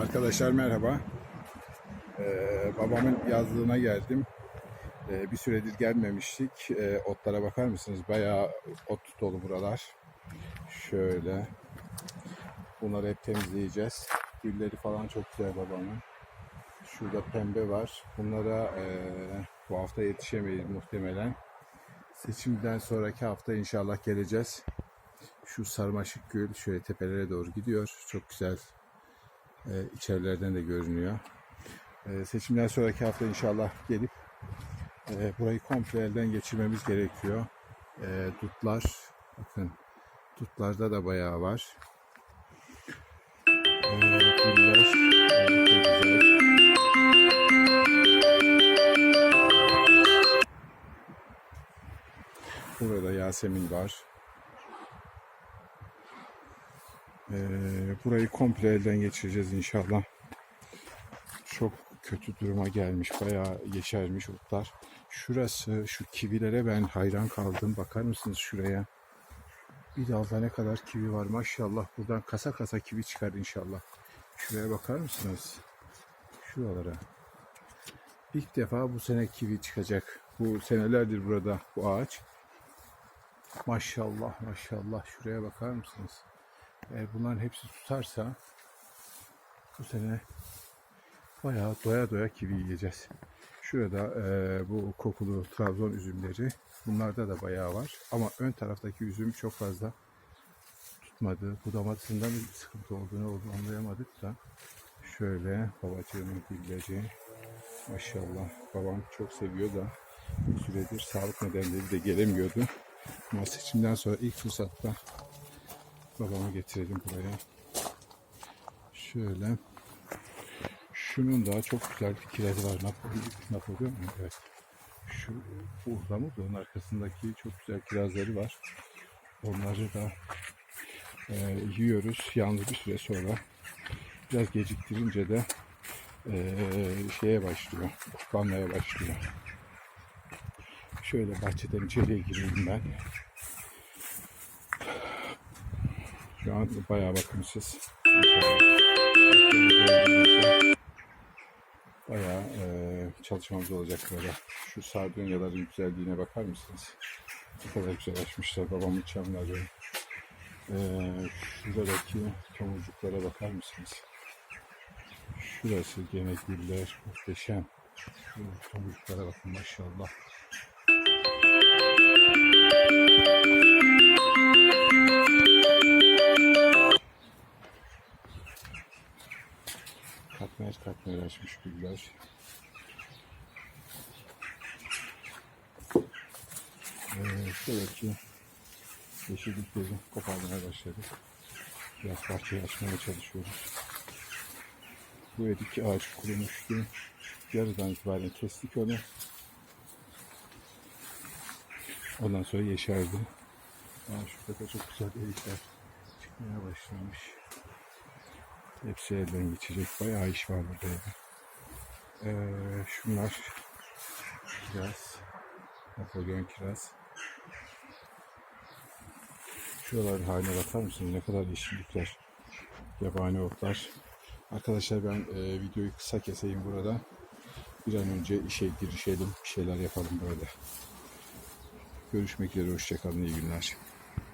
Arkadaşlar merhaba. Ee, babamın yazlığına geldim. Ee, bir süredir gelmemiştik. Ee, otlara bakar mısınız? Bayağı ot dolu buralar. Şöyle. Bunları hep temizleyeceğiz. Gülleri falan çok güzel babamın. Şurada pembe var. Bunlara eee, bu hafta yetişemeyiz muhtemelen. Seçimden sonraki hafta inşallah geleceğiz. Şu sarmaşık gül şöyle tepelere doğru gidiyor. Çok güzel e, içerilerden de görünüyor. E, seçimden sonraki hafta inşallah gelip e, burayı komple elden geçirmemiz gerekiyor. E, dutlar, bakın dutlarda da bayağı var. E. Burada Yasemin var. Ee, burayı komple elden geçireceğiz inşallah. Çok kötü duruma gelmiş. Bayağı yeşermiş otlar. Şurası, şu kivilere ben hayran kaldım. Bakar mısınız şuraya? Bir dalda ne kadar kivi var maşallah. Buradan kasa kasa kivi çıkar inşallah. Şuraya bakar mısınız? Şuralara. İlk defa bu sene kivi çıkacak. Bu senelerdir burada bu ağaç. Maşallah maşallah. Şuraya bakar mısınız? Eğer bunların hepsi tutarsa bu sene bayağı doya doya kivi yiyeceğiz. Şurada eee, bu kokulu Trabzon üzümleri bunlarda da bayağı var. Ama ön taraftaki üzüm çok fazla tutmadı. Budamasından bir sıkıntı olduğunu oldu anlayamadık da. Şöyle babacığımın gülleri. Maşallah babam çok seviyor da bir süredir sağlık nedenleri de gelemiyordu. Ama seçimden sonra ilk fırsatta babamı getirelim buraya. Şöyle. Şunun daha çok güzel bir kirazı var. Napoli, Napoli mi? Evet. Şu mı? Onun arkasındaki çok güzel kirazları var. Onları da e, yiyoruz. Yalnız bir süre sonra biraz geciktirince de e, şeye başlıyor. Kalmaya başlıyor. Şöyle bahçeden içeriye gireyim ben. Şu an bayağı bakımsız. Bayağı eee çalışmamız olacak böyle. Şu sardunyaların güzelliğine bakar mısınız? Ne kadar güzel açmışlar babamın çamları. Eee şuradaki tomurcuklara bakar mısınız? Şurası gene güller muhteşem. Şu tomurcuklara bakın maşallah. Katmer açmış güller. Ee, şuradaki yeşillikleri koparmaya başladık. Biraz bahçeyi açmaya çalışıyoruz. Bu edik ağaç kurumuştu. Yarıdan itibaren kestik onu. Ondan sonra yeşerdi. Aa, şurada da çok güzel erikler çıkmaya başlamış. Hepsi elden geçecek. Bayağı iş var burada. ya. Ee, şunlar kiraz. Napolyon kiraz. Şuralar haline bakar mısınız? Ne kadar yeşillikler. Yabani otlar. Arkadaşlar ben e, videoyu kısa keseyim burada. Bir an önce işe girişelim. Bir şeyler yapalım böyle. Görüşmek üzere. Hoşçakalın. İyi günler.